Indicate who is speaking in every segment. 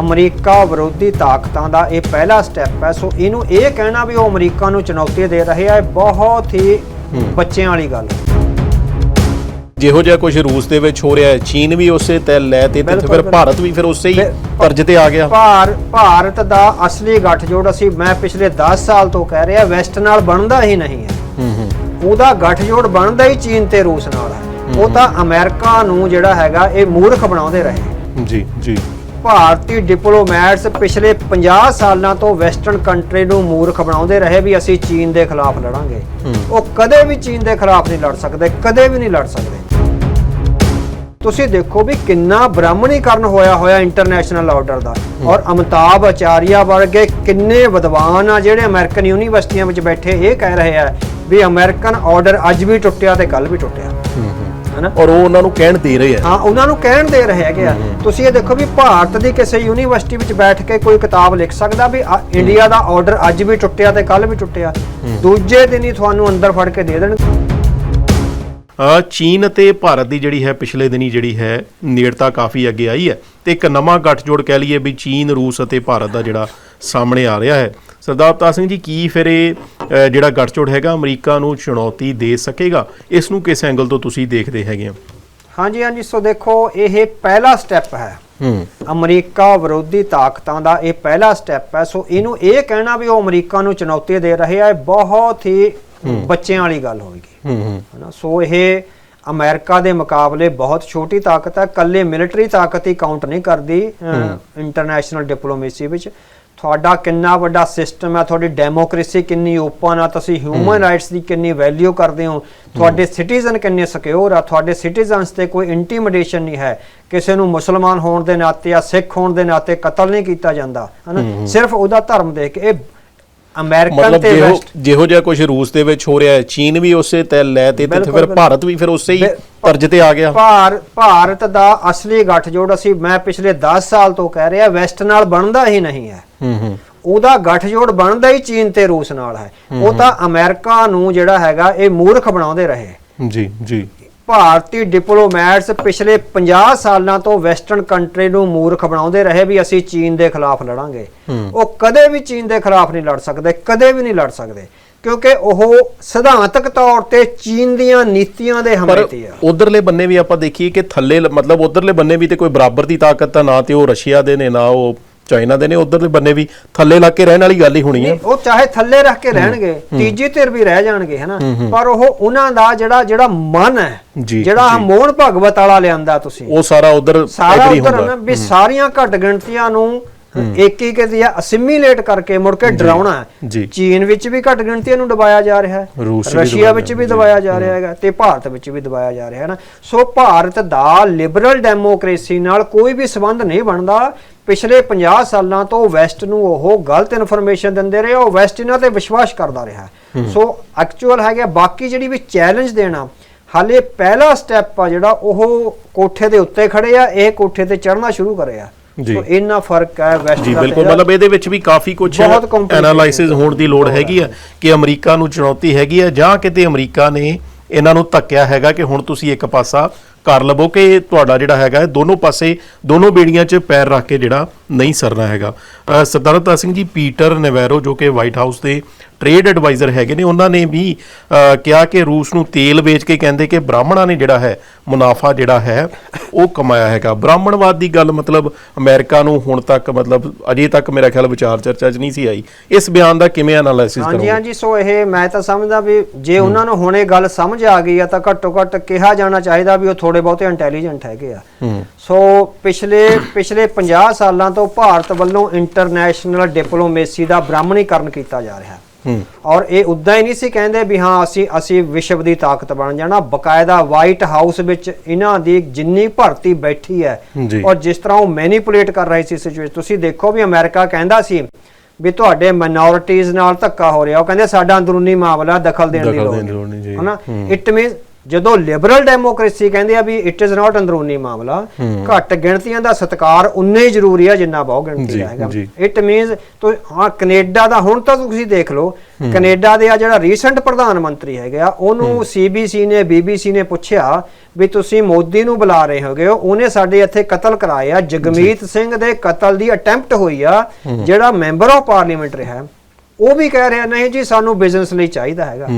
Speaker 1: America ਵਿਰੋਧੀ ਤਾਕਤਾਂ ਦਾ ਇਹ ਪਹਿਲਾ ਸਟੈਪ ਹੈ। ਸੋ ਇਹਨੂੰ ਇਹ ਕਹਿਣਾ ਵੀ ਉਹ ਅਮਰੀਕਾ ਨੂੰ ਚੁਣੌਤੀ ਦੇ ਰਹੇ ਆ ਬਹੁਤ ਹੀ ਬੱਚਿਆਂ ਵਾਲੀ ਗੱਲ ਹੈ।
Speaker 2: ਜਿਹੋ ਜਿਹਾ ਕੁਝ ਰੂਸ ਦੇ ਵਿੱਚ ਹੋ ਰਿਹਾ ਹੈ ਚੀਨ ਵੀ ਉਸੇ ਤੈ ਲੈ ਤੇ ਤੇ ਫਿਰ। ਭਾਰਤ ਵੀ ਫਿਰ ਉਸੇ ਹੀ ਤਰਜ ਤੇ ਆ ਗਿਆ।
Speaker 1: ਭਾਰ ਭਾਰਤ ਦਾ ਅਸਲੀ ਗੱਠਜੋੜ ਅਸੀਂ ਮੈਂ ਪਿਛਲੇ 10 ਸਾਲ ਤੋਂ ਕਹਿ ਰਿਹਾ ਵੈਸਟ ਨਾਲ ਬਣਦਾ ਹੀ ਨਹੀਂ ਹੈ।
Speaker 2: ਹੂੰ ਹੂੰ।
Speaker 1: ਉਹਦਾ ਗੱਠਜੋੜ ਬਣਦਾ ਹੀ ਚੀਨ ਤੇ ਰੂਸ ਨਾਲ ਹੈ। ਉਹ ਤਾਂ ਅਮਰੀਕਾ ਨੂੰ ਜਿਹੜਾ ਹੈਗਾ ਇਹ ਮੂਰਖ ਬਣਾਉਂਦੇ ਰਹੇ।
Speaker 2: ਜੀ ਜੀ।
Speaker 1: ਭਾਰਤੀ ਡਿਪਲੋਮੈਟਸ ਪਿਛਲੇ 50 ਸਾਲਾਂ ਤੋਂ ਵੈਸਟਰਨ ਕੰਟਰੀ ਨੂੰ ਮੂਰਖ ਬਣਾਉਂਦੇ ਰਹੇ ਵੀ ਅਸੀਂ ਚੀਨ ਦੇ ਖਿਲਾਫ ਲੜਾਂਗੇ। ਉਹ ਕਦੇ ਵੀ ਚੀਨ ਦੇ ਖਿਲਾਫ ਨਹੀਂ ਲੜ ਸਕਦੇ ਕਦੇ ਵੀ ਨਹੀਂ ਲੜ ਸਕਦੇ। ਤੁਸੀਂ ਦੇਖੋ ਵੀ ਕਿੰਨਾ ਬ੍ਰਾਹਮਣੀਕਰਨ ਹੋਇਆ ਹੋਇਆ ਇੰਟਰਨੈਸ਼ਨਲ ਆਰਡਰ ਦਾ। ਔਰ ਅਮਿਤਾਭ ਆਚਾਰੀਆ ਵਰਗੇ ਕਿੰਨੇ ਵਿਦਵਾਨ ਆ ਜਿਹੜੇ ਅਮਰੀਕਨ ਯੂਨੀਵਰਸਿਟੀਆਂ ਵਿੱਚ ਬੈਠੇ ਇਹ ਕਹਿ ਰਹੇ ਆ ਵੀ ਅਮਰੀਕਨ ਆਰਡਰ ਅੱਜ ਵੀ ਟੁੱਟਿਆ ਤੇ ਕੱਲ ਵੀ ਟੁੱਟਿਆ। ਹੈਨਾ?
Speaker 2: ਔਰ ਉਹ ਉਹਨਾਂ ਨੂੰ ਕਹਿਣ ਦੇ ਰਹੇ ਆ।
Speaker 1: ਹਾਂ ਉਹਨਾਂ ਨੂੰ ਕਹਿਣ ਦੇ ਰਹੇ ਹੈਗੇ ਆ। ਤੁਸੀਂ ਇਹ ਦੇਖੋ ਵੀ ਭਾਰਤ ਦੀ ਕਿਸੇ ਯੂਨੀਵਰਸਿਟੀ ਵਿੱਚ ਬੈਠ ਕੇ ਕੋਈ ਕਿਤਾਬ ਲਿਖ ਸਕਦਾ ਵੀ ਇੰਡੀਆ ਦਾ ਆਰਡਰ ਅੱਜ ਵੀ ਟੁੱਟਿਆ ਤੇ ਕੱਲ ਵੀ ਟੁੱਟਿਆ। ਦੂਜੇ ਦਿਨ ਹੀ ਤੁਹਾਨੂੰ ਅੰਦਰ ਫੜ ਕੇ ਦੇ ਦੇਣਗੇ
Speaker 2: ਚੀਨ ਅਤੇ ਭਾਰਤ ਦੀ ਜਿਹੜੀ ਹੈ ਪਿਛਲੇ ਦਿਨੀ ਜਿਹੜੀ ਹੈ ਨੇੜਤਾ ਕਾਫੀ ਅੱਗੇ ਆਈ ਹੈ। ਤੇ ਇੱਕ ਨਵਾਂ ਗੱਠਜੋੜ ਕਹਿ ਲਈਏ ਵੀ ਚੀਨ ਰੂਸ ਅਤੇ ਭਾਰਤ ਦਾ ਜਿਹੜਾ ਸਾਹਮਣੇ ਆ ਰਿਹਾ ਹੈ। ਸਰਦਾਰ ਅਵਤਾਰ ਸਿੰਘ ਜੀ ਕੀ ਫਿਰ ਇਹ ਜਿਹੜਾ ਗੱਠਜੋੜ ਹੈਗਾ ਅਮਰੀਕਾ ਨੂੰ ਚੁਣੌਤੀ ਦੇ ਸਕੇਗਾ? ਇਸ ਨੂੰ ਕਿਸ ਐਂਗਲ ਤੋਂ ਤੁਸੀਂ ਦੇਖਦੇ ਹੈਗੇ ਹੋ?
Speaker 1: ਹਾਂਜੀ ਹਾਂਜੀ। ਸੋ ਦੇਖੋ ਇਹ ਪਹਿਲਾ ਸਟੈਪ ਹੈ।
Speaker 2: ਹੂੰ।
Speaker 1: ਅਮਰੀਕਾ ਵਿਰੋਧੀ ਤਾਕਤਾਂ ਦਾ ਇਹ ਪਹਿਲਾ ਸਟੈਪ ਹੈ। ਸੋ ਇਹਨੂੰ ਇਹ ਕਹਿਣਾ ਵੀ ਉਹ ਅਮਰੀਕਾ ਨੂੰ ਚੁਣੌਤੀ ਦੇ ਰਹੇ ਆ ਇਹ ਬਹੁਤ ਹੀ ਬੱਚਿਆਂ ਵਾਲੀ ਗੱਲ ਹੋਵੇਗੀ।
Speaker 2: ਹੂੰ
Speaker 1: ਹਨਾ ਸੋ ਇਹ ਅਮਰੀਕਾ ਦੇ ਮੁਕਾਬਲੇ ਬਹੁਤ ਛੋਟੀ ਤਾਕਤ ਹੈ। ਕੱਲੇ ਮਿਲਟਰੀ ਤਾਕਤ ਹੀ ਕਾਊਂਟ ਨਹੀਂ ਕਰਦੀ ਇੰਟਰਨੈਸ਼ਨਲ ਡਿਪਲੋਮੇਸੀ ਵਿੱਚ। ਤੁਹਾਡਾ ਕਿੰਨਾ ਵੱਡਾ ਸਿਸਟਮ ਹੈ ਤੁਹਾਡੀ ਡੈਮੋਕ੍ਰੇਸੀ ਕਿੰਨੀ ਓਪਨ ਆ ਤੁਸੀਂ ਹਿਊਮਨ ਰਾਈਟਸ ਦੀ ਕਿੰਨੀ ਵੈਲਿਊ ਕਰਦੇ ਹੋ ਤੁਹਾਡੇ ਸਿਟੀਜ਼ਨ ਕਿੰਨੇ ਸਿਕਿਉਰ ਆ ਤੁਹਾਡੇ ਸਿਟੀਜ਼ਨਸ ਤੇ ਕੋਈ ਇੰਟੀਮੀਡੇਸ਼ਨ ਨਹੀਂ ਹੈ ਕਿਸੇ ਨੂੰ ਮੁਸਲਮਾਨ ਹੋਣ ਦੇ ਨਾਤੇ ਜਾਂ ਸਿੱਖ ਹੋਣ ਦੇ ਨਾਤੇ ਕਤਲ ਨਹੀਂ ਕੀਤਾ ਜਾਂਦਾ ਹਨਾ? ਸਿਰਫ ਉਹਦਾ ਧਰਮ ਦੇਖ ਕੇ ਇਹ ਅਮਰੀਕਨ
Speaker 2: ਮਤਲਬ
Speaker 1: ਤੇ
Speaker 2: ਜਿਹੋ
Speaker 1: ਵੈਸਟ
Speaker 2: ਜਿਹੋ ਜਿਹਾ ਕੁਝ ਰੂਸ ਦੇ ਵਿੱਚ ਹੋ ਰਿਹਾ ਹੈ ਚੀਨ ਵੀ ਉਸੇ ਤੈ ਲੈ ਤੇ ਤੇ ਫਿਰ
Speaker 1: ਬਿਲਕੁਲ।
Speaker 2: ਭਾਰਤ ਵੀ ਫਿਰ ਉਸੇ ਹੀ
Speaker 1: ਬਿਲ-
Speaker 2: ਤਰਜ ਤੇ ਆ ਗਿਆ।
Speaker 1: ਭਾਰ ਭਾਰਤ ਦਾ ਅਸਲੀ ਗੱਠਜੋੜ ਅਸੀਂ ਮੈਂ ਪਿਛਲੇ 10 ਸਾਲ ਤੋਂ ਕਹਿ ਰਿਹਾ ਵੈਸਟ ਨਾਲ ਬਣਦਾ ਹੀ ਨਹੀਂ ਹੈ।
Speaker 2: ਹੂੰ ਹੂੰ।
Speaker 1: ਉਹਦਾ ਗੱਠਜੋੜ ਬਣਦਾ ਹੀ ਚੀਨ ਤੇ ਰੂਸ ਨਾਲ ਹੈ। ਉਹ ਤਾਂ ਅਮਰੀਕਾ ਨੂੰ ਜਿਹੜਾ ਹੈਗਾ ਇਹ ਮੂਰਖ ਬਣਾਉਂਦੇ ਰਹੇ।
Speaker 2: ਜੀ ਜੀ।
Speaker 1: ਭਾਰਤੀ ਡਿਪਲੋਮੈਟਸ ਪਿਛਲੇ 50 ਸਾਲਾਂ ਤੋਂ ਵੈਸਟਰਨ ਕੰਟਰੀ ਨੂੰ ਮੂਰਖ ਬਣਾਉਂਦੇ ਰਹੇ ਵੀ ਅਸੀਂ ਚੀਨ ਦੇ ਖਿਲਾਫ ਲੜਾਂਗੇ। ਉਹ ਕਦੇ ਵੀ ਚੀਨ ਦੇ ਖਿਲਾਫ ਨਹੀਂ ਲੜ ਸਕਦੇ ਕਦੇ ਵੀ ਨਹੀਂ ਲੜ ਸਕਦੇ ਕਿਉਂਕਿ ਉਹ ਸਿਧਾਂਤਕ ਤੌਰ ਤੇ ਚੀਨ ਦੀਆਂ ਨੀਤੀਆਂ ਦੇ
Speaker 2: ਪਰ
Speaker 1: ਹਮਾਇਤੀ ਆ।
Speaker 2: ਉਧਰਲੇ ਬੰਨੇ ਵੀ ਆਪਾਂ ਦੇਖੀਏ ਕਿ ਥੱਲੇ ਮਤਲਬ ਉਧਰਲੇ ਬੰਨੇ ਵੀ ਤੇ ਕੋਈ ਬਰਾਬਰ ਦੀ ਤਾਕਤ ਤਾਂ ਨਾ ਤੇ ਉਹ ਰਸ਼ੀਆ ਦੇ ਨੇ ਨਾ ਉਹ ਚਾਈਨਾ ਦੇ ਨੇ ਉਧਰਲੇ ਬੰਨੇ ਵੀ ਥੱਲੇ ਲੱਗ ਕੇ ਰਹਿਣ ਵਾਲੀ ਗੱਲ ਹੀ ਹੋਣੀ ਹੈ
Speaker 1: ਉਹ ਚਾਹੇ ਥੱਲੇ ਰੱਖ ਕੇ ਰਹਿਣਗੇ ਤੀਜੀ ਧਿਰ ਵੀ ਰਹਿ ਜਾਣਗੇ ਹਨਾ? ਪਰ ਉਹ ਉਹਨਾਂ ਦਾ ਜਿਹੜਾ ਜਿਹੜਾ ਮਨ ਹੈ ਜਿਹੜਾ। ਮੋਹਨ ਭਗਵਤ ਵਾਲਾ ਲਿਆਂਦਾ ਤੁਸੀਂ।
Speaker 2: ਉਹ ਸਾਰਾ ਉਧਰ
Speaker 1: ਸਾਰਾ
Speaker 2: ਐਗਰੀ
Speaker 1: ਉਧਰ
Speaker 2: ਹੁੰਦਾ।
Speaker 1: ਨਾ ਵੀ ਸਾਰੀਆਂ ਘੱਟ ਗਿਣਤੀਆਂ ਨੂੰ ਏਕੀਕ੍ਰਿਤ ਜਾਂ ਅਸਿਮੀਲੇਟ ਕਰਕੇ ਮੁੜ ਕੇ ਡਰਾਉਣਾ ਹੈ। ਚੀਨ ਵਿੱਚ ਵੀ ਘੱਟ ਗਿਣਤੀਆਂ ਨੂੰ ਦਬਾਇਆ ਜਾ ਰਿਹਾ ਹੈ। ਰਸ਼ੀਆ ਵਿੱਚ ਵੀ ਦਬਾਇਆ ਜਾ ਰਿਹਾ ਹੈਗਾ ਤੇ ਭਾਰਤ ਵਿੱਚ ਵੀ ਦਬਾਇਆ ਜਾ ਰਿਹਾ ਹੈ ਨਾ। ਸੋ ਭਾਰਤ ਦਾ ਲਿਬਰਲ ਡੈਮੋਕ੍ਰੇਸੀ ਨਾਲ ਕੋਈ ਵੀ ਸੰਬੰਧ ਨਹੀਂ ਬਣਦਾ। ਪਿਛਲੇ 50 ਸਾਲਾਂ ਤੋਂ ਵੈਸਟ ਨੂੰ ਉਹ ਗਲਤ ਇਨਫੋਰਮੇਸ਼ਨ ਦਿੰਦੇ ਰਹੇ ਉਹ ਵੈਸਟ ਇਹਨਾਂ ਤੇ ਵਿਸ਼ਵਾਸ ਕਰਦਾ ਰਿਹਾ ਹੈ। ਸੋ ਐਕਚੁਅਲ ਹੈਗਾ ਬਾਕੀ ਜਿਹੜੀ ਵੀ ਚੈਲੰਜ ਦੇਣਾ ਹਾਲੇ ਪਹਿਲਾ ਸਟੈਪ ਆ ਜਿਹੜਾ ਉਹ ਕੋਠੇ ਦੇ ਉੱਤੇ ਖੜੇ ਆ ਇਹ ਕੋਠੇ ਤੇ ਚੜ੍ਹਨਾ ਸ਼ੁਰੂ ਕਰਿਆ
Speaker 2: ਜੀ।
Speaker 1: ਸੋ ਇੰਨਾ ਫ਼ਰਕ ਹੈ ਵੈਸਟ
Speaker 2: ਜੀ ਬਿਲਕੁਲ। ਮਤਲਬ ਇਹਦੇ ਵਿੱਚ ਵੀ ਕਾਫੀ ਕੁਝ ਐਨਾਲਾਈਸਿਸ ਹੋਣ ਦੀ ਲੋੜ ਹੈਗੀ ਆ ਕਿ ਅਮਰੀਕਾ ਨੂੰ ਚੁਣੌਤੀ ਹੈਗੀ ਆ ਜਾਂ ਕਿਤੇ ਅਮਰੀਕਾ ਨੇ ਇਹਨਾਂ ਨੂੰ ਧੱਕਿਆ ਹੈਗਾ ਕਿ ਹੁਣ ਤੁਸੀਂ ਇੱਕ ਪਾਸਾ ਕਰ ਲਵੋ ਕਿ ਤੁਹਾਡਾ ਜਿਹੜਾ ਹੈਗਾ ਇਹ ਦੋਨੋਂ ਪਾਸੇ ਦੋਨੋਂ ਬੇੜੀਆਂ 'ਚ ਪੈਰ ਰੱਖ ਕੇ ਜਿਹੜਾ ਨਹੀਂ ਸਰਨਾ ਹੈਗਾ। ਅ, ਸਰਦਾਰ ਅਵਤਾਰ ਸਿੰਘ ਜੀ ਪੀਟਰ ਨੈਵੈਰੋ ਜੋ ਕਿ ਵਾਈਟ ਹਾਊਸ ਦੇ ਟ੍ਰੇਡ ਐਡਵਾਈਜ਼ਰ ਹੈਗੇ ਨੇ ਉਹਨਾਂ ਨੇ ਵੀ ਕਿਹਾ ਕਿ ਰੂਸ ਨੂੰ ਤੇਲ ਵੇਚ ਕੇ ਕਹਿੰਦੇ ਕਿ ਬ੍ਰਾਹਮਣਾਂ ਨੇ ਜਿਹੜਾ ਹੈ ਮੁਨਾਫਾ ਜਿਹੜਾ ਹੈ ਉਹ ਕਮਾਇਆ ਹੈਗਾ। ਬ੍ਰਾਹਮਣਵਾਦ ਦੀ ਗੱਲ ਮਤਲਬ ਅਮਰੀਕਾ ਨੂੰ ਹੁਣ ਤੱਕ ਮਤਲਬ ਅਜੇ ਤੱਕ ਮੇਰਾ ਖਿਆਲ ਵਿਚਾਰ ਚਰਚਾ 'ਚ ਨਹੀਂ ਸੀ ਆਈ। ਇਸ ਬਿਆਨ ਦਾ ਕਿਵੇਂ ਐਨਾਲਾਈਸਿਸ
Speaker 1: ਹਾਂਜੀ
Speaker 2: ਕਰੋਗੇ?
Speaker 1: ਹਾਂਜੀ ਸੋ ਇਹ ਮੈਂ ਤਾਂ ਸਮਝਦਾ ਵੀ ਜੇ ਉਹਨਾਂ ਨੂੰ ਹੁਣ ਇਹ ਗੱਲ ਸਮਝ ਆ ਗਈ ਆ ਤਾਂ ਘੱਟੋ ਘੱਟ ਕਿਹਾ ਜਾਣਾ ਚਾਹੀਦਾ ਵੀ ਉਹ ਥੋੜੇ ਬਹੁਤੇ ਇੰਟੈਲੀਜੈਂਟ ਹੈਗੇ ਆ। ਸੋ ਪਿਛਲੇ ਪਿਛਲੇ 50 ਸਾਲਾਂ ਤੋਂ ਭਾਰਤ ਵੱਲੋਂ ਇੰਟਰਨੈਸ਼ਨਲ ਡਿਪਲੋਮੇਸੀ ਦਾ ਬ੍ਰਾਹਮਣੀਕਰਨ ਕੀਤਾ ਜਾ ਰਿਹਾ ਹੈ। ਔਰ ਇਹ ਉਦਾਂ ਹੀ ਨਹੀਂ ਸੀ ਕਹਿੰਦੇ ਵੀ ਹਾਂ ਅਸੀਂ ਅਸੀਂ ਵਿਸ਼ਵ ਦੀ ਤਾਕਤ ਬਣ ਜਾਣਾ। ਬਕਾਇਦਾ ਵਾਈਟ ਹਾਊਸ ਵਿੱਚ ਇਹਨਾਂ ਦੀ ਜਿੰਨੀ ਭਰਤੀ ਬੈਠੀ ਹੈ। ਔਰ ਜਿਸ ਤਰ੍ਹਾਂ ਉਹ ਮੈਨੀਪੂਲੇਟ ਕਰ ਰਹੀ ਸੀ ਸਿਚੁਏਸ਼ਨ ਤੁਸੀਂ ਦੇਖੋ ਵੀ ਅਮਰੀਕਾ ਕਹਿੰਦਾ ਸੀ ਵੀ ਤੁਹਾਡੇ ਮਾਈਨੋਰਿਟੀਜ਼ ਨਾਲ ਧੱਕਾ ਹੋ ਰਿਹਾ। ਉਹ ਕਹਿੰਦੇ ਸਾਡਾ ਅੰਦਰੂਨੀ ਮਾਮਲਾ ਦਖਲ ਦੇਣ ਦੀ ਲੋੜ।
Speaker 2: ਨਹੀਂ।
Speaker 1: ਹਨਾ? ਇਟ ਮੀਨਸ ਜਦੋਂ ਲਿਬਰਲ ਡੈਮੋਕ੍ਰੇਸੀ ਕਹਿੰਦੇ ਆ ਵੀ ਇਟ ਇਜ਼ ਨਾਟ ਅੰਦਰੂਨੀ ਮਾਮਲਾ ਘੱਟ ਗਿਣਤੀਆਂ ਦਾ ਸਤਕਾਰ ਉਨੇ ਹੀ ਜ਼ਰੂਰੀ ਆ ਜਿੰਨਾ ਬਹੁ ਗਿਣਤੀ ਦਾ ਹੈਗਾ। ਇਟ ਮੀਨਸ ਤੋ ਹਾਂ ਕੈਨੇਡਾ ਦਾ ਹੁਣ ਤਾਂ ਤੁਸੀਂ ਦੇਖ ਲਓ ਕੈਨੇਡਾ ਦੇ ਆ ਜਿਹੜਾ ਰੀਸੈਂਟ ਪ੍ਰਧਾਨ ਮੰਤਰੀ ਹੈਗੇ ਉਹਨੂੰ ਸੀਬੀਸੀ ਨੇ ਬੀਬੀਸੀ ਨੇ ਪੁੱਛਿਆ ਵੀ ਤੁਸੀਂ ਮੋਦੀ ਨੂੰ ਬੁਲਾ ਰਹੇ ਹੋਗੇ ਹੋ ਉਹਨੇ ਸਾਡੇ ਇੱਥੇ ਕਤਲ ਕਰਾਇਆ। ਜਗਮੀਤ ਸਿੰਘ ਦੇ ਕਤਲ ਦੀ ਅਟੈਂਪਟ ਹੋਈ ਆ ਜਿਹੜਾ ਮੈਂਬਰ ਆਫ ਪਾਰਲੀਮੈਂਟ ਰਿਹਾ। ਉਹ ਵੀ ਕਹਿ ਰਿਹਾ ਨਹੀਂ ਜੀ ਸਾਨੂੰ ਬਿਜ਼ਨਸ ਲਈ ਚਾਹੀਦਾ ਹੈਗਾ।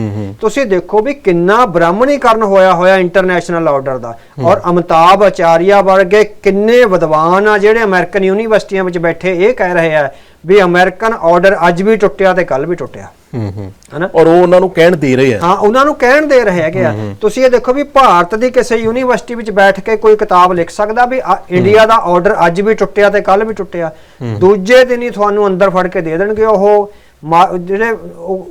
Speaker 1: ਤੁਸੀਂ ਦੇਖੋ ਵੀ ਕਿੰਨਾ ਬ੍ਰਾਹਮਣੀਕਰਨ ਹੋਇਆ ਹੋਇਆ ਇੰਟਰਨੈਸ਼ਨਲ ਆਰਡਰ ਦਾ। ਔਰ ਅਮਤਾਬ ਆਚਾਰੀਆ ਵਰਗੇ ਕਿੰਨੇ ਵਿਦਵਾਨ ਆ ਜਿਹੜੇ ਅਮਰੀਕਨ ਯੂਨੀਵਰਸਿਟੀਆਂ ਵਿੱਚ ਬੈਠੇ ਇਹ ਕਹਿ ਰਹੇ ਆ ਵੀ ਅਮਰੀਕਨ ਆਰਡਰ ਅੱਜ ਵੀ ਟੁੱਟਿਆ ਤੇ ਕੱਲ ਵੀ ਟੁੱਟਿਆ।
Speaker 2: ਹੂੰ ਹੂੰ।
Speaker 1: ਹਨਾ?
Speaker 2: ਔਰ ਉਹ ਉਹਨਾਂ ਨੂੰ ਕਹਿਣ ਦੇ ਰਹੇ ਆ।
Speaker 1: ਹਾਂ ਉਹਨਾਂ ਨੂੰ ਕਹਿਣ ਦੇ ਰਹੇ ਹੈਗੇ ਆ। ਤੁਸੀਂ ਇਹ ਦੇਖੋ ਵੀ ਭਾਰਤ ਦੀ ਕਿਸੇ ਯੂਨੀਵਰਸਿਟੀ ਵਿੱਚ ਬੈਠ ਕੇ ਕੋਈ ਕਿਤਾਬ ਲਿਖ ਸਕਦਾ ਵੀ ਇੰਡੀਆ ਦਾ ਆਰਡਰ ਅੱਜ ਵੀ ਟੁੱਟਿਆ ਤੇ ਕੱਲ ਵੀ ਟੁੱਟਿਆ। ਦੂਜੇ ਦਿਨ ਹੀ ਤੁਹਾਨੂੰ ਅੰਦਰ ਫੜ ਕੇ ਦੇ ਦੇਣਗੇ ਉਹ। ਮਾ- ਜਿਹੜੇ ਉਹ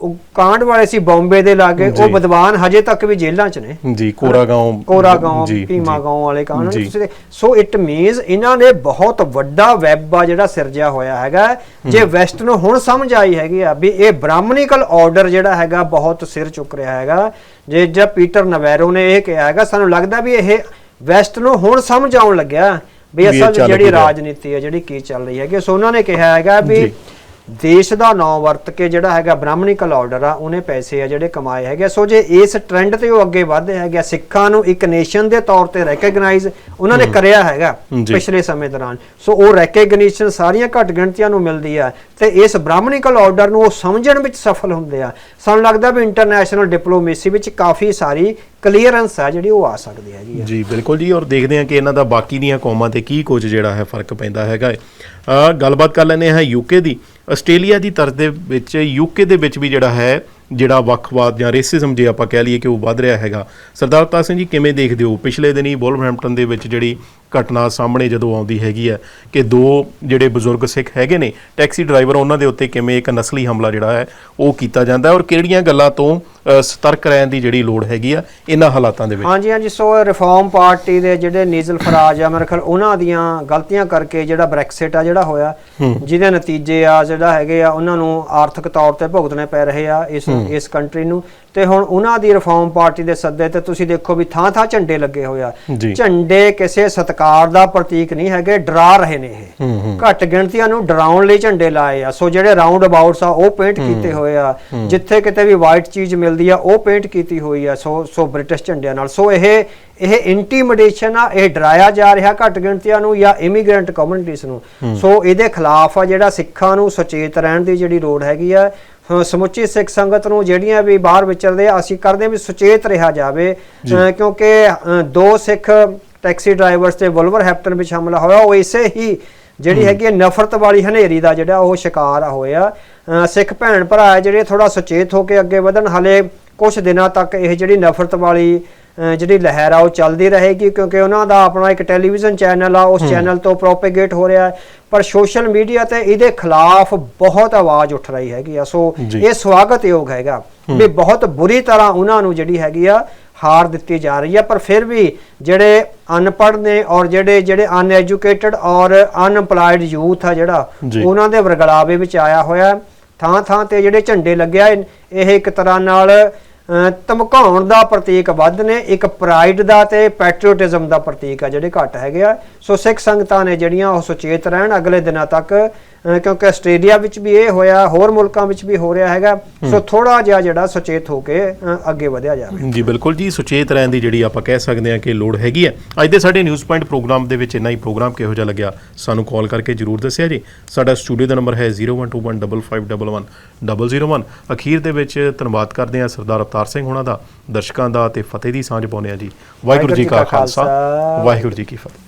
Speaker 1: ਉਹ ਕਾਂਡ ਵਾਲੇ ਸੀ ਬੰਬੇ ਦੇ ਲਾਗੇ
Speaker 2: ਜੀ।
Speaker 1: ਉਹ ਵਿਦਵਾਨ ਹਜੇ ਤੱਕ ਵੀ ਜੇਲ੍ਹਾਂ 'ਚ ਨੇ
Speaker 2: ਜੀ ਕੋਰਾਗਾਉਂ
Speaker 1: ਕੋਰਾਗਾਉਂ
Speaker 2: ਜੀ,
Speaker 1: ਭੀਮਾ
Speaker 2: ਜੀ।
Speaker 1: ਗਾਉਂ ਵਾਲੇ ਕਾਂਡ
Speaker 2: ਜੀ।
Speaker 1: ਤੁਸੀਂ ਦੇ- ਸੋ ਇਟ ਮੀਨਸ ਇਹਨਾਂ ਨੇ ਬਹੁਤ ਵੱਡਾ ਵੈਬ ਆ ਜਿਹੜਾ ਸਿਰਜਿਆ ਹੋਇਆ ਹੈਗਾ ਜੇ ਵੈਸਟ ਨੂੰ ਹੁਣ ਸਮਝ ਆਈ ਹੈਗੀ ਆ ਵੀ ਇਹ ਬ੍ਰਾਹਮਣੀਕਲ ਆਰਡਰ ਜਿਹੜਾ ਹੈਗਾ ਬਹੁਤ ਸਿਰ ਚੁੱਕ ਰਿਹਾ ਹੈਗਾ ਜੇ ਜਦ ਪੀਟਰ ਨਵੈਰੋ ਨੇ ਇਹ ਕਿਹਾ ਹੈਗਾ ਸਾਨੂੰ ਲੱਗਦਾ ਵੀ ਇਹ ਵੈਸਟ ਨੂੰ ਹੁਣ ਸਮਝ ਆਉਣ ਲੱਗਿਆ ਵੀ
Speaker 2: ਵੀ ਇਹ
Speaker 1: ਅਸਲ
Speaker 2: ਚੱਲ
Speaker 1: ਜਿਹੜੀ
Speaker 2: ਕੀ ਰਿਹਾ।
Speaker 1: ਰਾਜਨੀਤੀ ਹੈ ਜਿਹੜੀ ਕੀ ਚੱਲ ਰਹੀ ਹੈਗੀ ਸੋ ਉਹਨਾਂ ਨੇ ਕਿਹਾ ਹੈਗਾ ਵੀ
Speaker 2: ਜੀ।
Speaker 1: ਦੇਸ਼ ਦਾ ਨਾਂ ਵਰਤ ਕੇ ਜਿਹੜਾ ਹੈਗਾ ਬ੍ਰਾਹਮਣੀਕਲ ਆਰਡਰ ਆ ਉਹਨੇ ਪੈਸੇ ਆ ਜਿਹੜੇ ਕਮਾਏ ਹੈਗੇ ਸੋ ਜੇ ਇਸ ਟ੍ਰੈਂਡ ਤੇ ਉਹ ਅੱਗੇ ਵਧਦੇ ਹੈਗੇ ਸਿੱਖਾਂ ਨੂੰ ਇੱਕ ਨੇਸ਼ਨ ਦੇ ਤੌਰ ਤੇ ਰੈਕਗਨਾਈਜ਼ ਉਹਨਾਂ ਨੇ ਕਰਿਆ ਹੈਗਾ। ਪਿਛਲੇ ਸਮੇਂ ਦੌਰਾਨ। ਸੋ ਉਹ ਰੈਕਗਨੀਸ਼ਨ ਸਾਰੀਆਂ ਘੱਟ ਗਿਣਤੀਆਂ ਨੂੰ ਮਿਲਦੀ ਆ ਤੇ ਇਸ ਬ੍ਰਾਹਮਣੀਕਲ ਆਰਡਰ ਨੂੰ ਉਹ ਸਮਝਣ ਵਿੱਚ ਸਫਲ ਹੁੰਦੇ ਆ। ਸਾਨੂੰ ਲੱਗਦਾ ਵੀ ਇੰਟਰਨੈਸ਼ਨਲ ਡਿਪਲੋਮੇਸੀ ਵਿੱਚ ਕਾਫੀ ਸਾਰੀ ਕਲੀਅਰੈਂਸ ਆ ਜਿਹੜੀ ਉਹ ਆ ਸਕਦੀ ਹੈਗੀ ਆ।
Speaker 2: ਜੀ ਬਿਲਕੁਲ ਜੀ। ਔਰ ਦੇਖਦੇ ਹਾਂ ਕਿ ਇਹਨਾਂ ਦਾ ਬਾਕੀ ਦੀਆਂ ਕੌਮਾਂ ਤੇ ਕੀ ਕੁਝ ਜਿਹੜਾ ਹੈ ਫ਼ਰਕ ਪੈਂਦਾ ਹੈਗਾ। ਗੱਲਬਾਤ ਕਰ ਲੈਂਦੇ ਹਾਂ ਯੂਕੇ ਦੀ। ਆਸਟ੍ਰੇਲੀਆ ਦੀ ਤਰਜ਼ ਦੇ ਵਿੱਚ ਯੂਕੇ ਦੇ ਵਿੱਚ ਵੀ ਜਿਹੜਾ ਹੈ, ਜਿਹੜਾ ਵੱਖਵਾਦ ਜਾਂ ਰੇਸਿਜ਼ਮ ਜੇ ਆਪਾਂ ਕਹਿ ਲਈਏ ਕਿ ਉਹ ਵੱਧ ਰਿਹਾ ਹੈਗਾ। ਸਰਦਾਰ ਅਵਤਾਰ ਸਿੰਘ ਜੀ ਕਿਵੇਂ ਦੇਖਦੇ ਹੋ? ਪਿਛਲੇ ਦਿਨੀ ਬੋਲਵਰਹੈਂਪਟਨ ਦੇ ਵਿੱਚ ਜਿਹੜੀ ਘਟਨਾ ਸਾਹਮਣੇ ਜਦੋਂ ਆਉਂਦੀ ਹੈਗੀ ਹੈ ਕਿ ਦੋ ਜਿਹੜੇ ਬਜ਼ੁਰਗ ਸਿੱਖ ਹੈਗੇ ਨੇ ਟੈਕਸੀ ਡਰਾਈਵਰ ਉਹਨਾਂ ਦੇ ਉੱਤੇ ਕਿਵੇਂ ਇੱਕ ਨਸਲੀ ਹਮਲਾ ਜਿਹੜਾ ਹੈ ਉਹ ਕੀਤਾ ਜਾਂਦਾ ਔਰ ਕਿਹੜੀਆਂ ਗੱਲਾਂ ਤੋਂ ਸਤਰਕ ਰਹਿਣ ਦੀ ਜਿਹੜੀ ਲੋੜ ਹੈਗੀ ਆ ਇਹਨਾਂ ਹਾਲਾਤਾਂ ਦੇ ਵਿੱਚ?
Speaker 1: ਹਾਂਜੀ ਹਾਂਜੀ ਸੋ ਰਿਫਾਰਮ ਪਾਰਟੀ ਦੇ ਜਿਹੜੇ ਨੀਜ਼ਲ ਫਰਾਜ ਆ ਮੇਰੇ ਖਿਆਲ ਉਹਨਾਂ ਦੀਆਂ ਗਲਤੀਆਂ ਕਰਕੇ ਜਿਹੜਾ ਬ੍ਰੈਕਸਿਟ ਆ ਜਿਹੜਾ ਹੋਇਆ ਜਿਹਦੇ ਨਤੀਜੇ ਆ ਜਿਹੜਾ ਹੈਗੇ ਆ ਉਹਨਾਂ ਨੂੰ ਆਰਥਿਕ ਤੌਰ ਤੇ ਭੁਗਤਣੇ ਪੈ ਰਹੇ ਆ ਇਸ ਇਸ ਕੰਟਰੀ ਨੂੰ। ਤੇ ਹੁਣ ਉਹਨਾਂ ਦੀ ਰਿਫਾਰਮ ਪਾਰਟੀ ਦੇ ਸੱਦੇ ਤੇ ਤੁਸੀਂ ਦੇਖੋ ਵੀ ਥਾਂ ਥਾਂ ਝੰਡੇ ਲੱਗੇ ਹੋਏ ਆ। ਝੰਡੇ ਕਿਸੇ ਸਤਕਾਰ ਦਾ ਪ੍ਰਤੀਕ ਨਹੀਂ ਹੈਗੇ ਡਰਾ ਰਹੇ ਨੇ ਇਹ। ਘੱਟ ਗਿਣਤੀਆਂ ਨੂੰ ਡਰਾਉਣ ਲਈ ਝੰਡੇ ਲਾਏ ਆ। ਸੋ ਜਿਹੜੇ ਰਾਉਂਡ ਅਬਾਊਟਸ ਆ ਉਹ ਪੇਂਟ ਕੀਤੇ ਹੋਏ ਆ। ਜਿੱਥੇ ਕਿਤੇ ਵੀ ਵਾਈਟ ਚੀਜ਼ ਮਿਲਦੀ ਆ ਉਹ ਪੇਂਟ ਕੀਤੀ ਹੋਈ ਆ। ਸੋ ਸੋ ਬ੍ਰਿਟਿਸ਼ ਝੰਡਿਆਂ ਨਾਲ। ਸੋ ਇਹ ਇਹ ਇੰਟੀਮੀਡੇਸ਼ਨ ਆ ਇਹ ਡਰਾਇਆ ਜਾ ਰਿਹਾ ਘੱਟ ਗਿਣਤੀਆਂ ਨੂੰ ਜਾਂ ਇਮੀਗ੍ਰੈਂਟ ਕਮਿਊਨਿਟੀਜ਼ ਨੂੰ। ਸੋ ਇਹਦੇ ਖਿਲਾਫ ਆ ਜਿਹੜਾ ਸਿੱਖਾਂ ਨੂੰ ਸੁਚੇਤ ਰਹਿਣ ਦੀ ਜਿਹੜੀ ਲੋੜ ਹੈਗੀ ਆ ਸਮੁੱਚੀ ਸਿੱਖ ਸੰਗਤ ਨੂੰ ਜਿਹੜੀਆਂ ਵੀ ਬਾਹਰ ਵਿਚਰਦੇ ਆ ਅਸੀਂ ਕਰਦੇ ਵੀ ਸੁਚੇਤ ਰਿਹਾ ਜਾਵੇ। ਕਿਉਂਕਿ ਦੋ ਸਿੱਖ ਟੈਕਸੀ ਡਰਾਈਵਰਸ ਤੇ ਵੁਲਵਰ ਹੈਪਟਨ ਵਿੱਚ ਹਮਲਾ ਹੋਇਆ ਉਹ ਇਸੇ ਹੀ ਜਿਹੜੀ ਹੈਗੀ ਹੈ ਨਫ਼ਰਤ ਵਾਲੀ ਹਨੇਰੀ ਦਾ ਜਿਹੜਾ ਉਹ ਸ਼ਿਕਾਰ ਹੋਇਆ ਸਿੱਖ ਭੈਣ ਭਰਾ ਜਿਹੜੇ ਥੋੜਾ ਸੁਚੇਤ ਹੋ ਕੇ ਅੱਗੇ ਵਧਣ ਹਲੇ ਕੁਝ ਦਿਨਾਂ ਤੱਕ ਇਹ ਜਿਹੜੀ ਨਫ਼ਰਤ ਵਾਲੀ ਜਿਹੜੀ ਲਹਿਰ ਆ ਉਹ ਚੱਲਦੀ ਰਹੇਗੀ ਕਿਉਂਕਿ ਉਹਨਾਂ ਦਾ ਆਪਣਾ ਇੱਕ ਟੈਲੀਵਿਜ਼ਨ ਚੈਨਲ ਆ ਉਸ ਚੈਨਲ ਤੋਂ ਪ੍ਰੋਪੇਗੇਟ ਹੋ ਰਿਹਾ ਹੈ। ਪਰ ਸੋਸ਼ਲ ਮੀਡੀਆ ਤੇ ਇਹਦੇ ਖਿਲਾਫ ਬਹੁਤ ਆਵਾਜ਼ ਉੱਠ ਰਹੀ ਹੈਗੀ ਆ। ਸੋ। ਇਹ ਸਵਾਗਤਯੋਗ ਹੈਗਾ ਵੀ ਬਹੁਤ ਬੁਰੀ ਤਰ੍ਹਾਂ ਉਹਨਾਂ ਨੂੰ ਜਿਹੜੀ ਹੈਗੀ ਆ ਹਾਰ ਦਿੱਤੀ ਜਾ ਰਹੀ ਹੈ ਪਰ ਫਿਰ ਵੀ ਜਿਹੜੇ ਅਨਪੜ੍ਹ ਨੇ ਔਰ ਜਿਹੜੇ ਜਿਹੜੇ ਅਨਐਜੂਕੇਟਡ ਔਰ ਅਨਪਲਾਈਡ ਯੂਥ ਆ ਜਿਹੜਾ। ਉਹਨਾਂ ਦੇ ਵਰਗਲਾਵੇ ਵਿੱਚ ਆਇਆ ਹੋਇਆ। ਥਾਂ ਥਾਂ ਤੇ ਜਿਹੜੇ ਝੰਡੇ ਲੱਗਿਆ ਇਹ ਇੱਕ ਤਰ੍ਹਾਂ ਨਾਲ ਧਮਕਾਉਣ ਦਾ ਪ੍ਰਤੀਕ ਵੱਧ ਨੇ ਇੱਕ ਪ੍ਰਾਈਡ ਦਾ ਤੇ ਪੈਟਰੀਓਟਿਜ਼ਮ ਦਾ ਪ੍ਰਤੀਕ ਆ ਜਿਹੜੇ ਘੱਟ ਹੈਗੇ ਆ। ਸੋ ਸਿੱਖ ਸੰਗਤਾਂ ਨੇ ਜਿਹੜੀਆਂ ਉਹ ਸੁਚੇਤ ਰਹਿਣ ਅਗਲੇ ਦਿਨਾਂ ਤੱਕ ਕਿਉਂਕਿ ਆਸਟ੍ਰੇਲੀਆ ਵਿੱਚ ਵੀ ਇਹ ਹੋਇਆ ਹੋਰ ਮੁਲਕਾਂ ਵਿੱਚ ਵੀ ਹੋ ਰਿਹਾ ਹੈਗਾ। ਸੋ ਥੋੜਾ ਜਿਹਾ ਜਿਹੜਾ ਸੁਚੇਤ ਹੋ ਕੇ ਅੱਗੇ ਵਧਿਆ ਜਾਵੇ।
Speaker 2: ਜੀ ਬਿਲਕੁਲ ਜੀ ਸੁਚੇਤ ਰਹਿਣ ਦੀ ਜਿਹੜੀ ਆਪਾਂ ਕਹਿ ਸਕਦੇ ਹਾਂ ਕਿ ਲੋੜ ਹੈਗੀ ਹੈ ਅੱਜ ਦੇ ਸਾਡੇ ਨਿਊਜ਼ ਪੁਆਇੰਟ ਪ੍ਰੋਗਰਾਮ ਦੇ ਵਿੱਚ ਇੰਨਾ ਹੀ ਪ੍ਰੋਗਰਾਮ ਕਿਹੋ ਜਿਹਾ ਲੱਗਿਆ ਸਾਨੂੰ ਕਾਲ ਕਰਕੇ ਜਰੂਰ ਦੱਸਿਆ ਜੀ। ਸਾਡਾ ਸਟੂਡੀਓ ਦਾ ਨੰਬਰ ਹੈ 0121551101 ਅਖੀਰ ਦੇ ਵਿੱਚ ਧੰਨਵਾਦ ਕਰਦੇ ਹਾਂ ਸਰਦਾਰ ਅਵਤਾਰ ਸਿੰਘ ਹੋਣਾ ਦਾ ਦਰਸ਼ਕਾਂ ਦਾ ਤੇ ਫਤਿਹ ਦੀ ਸਾਂਝ ਪਾਉਂਦੇ ਹਾਂ ਜੀ। ਵਾਹਿਗੁਰੂ ਜੀ ਕਾ ਖਾਲਸਾ। ਵਾਹਿਗੁਰੂ ਜੀ ਕੀ ਫਤਿਹ।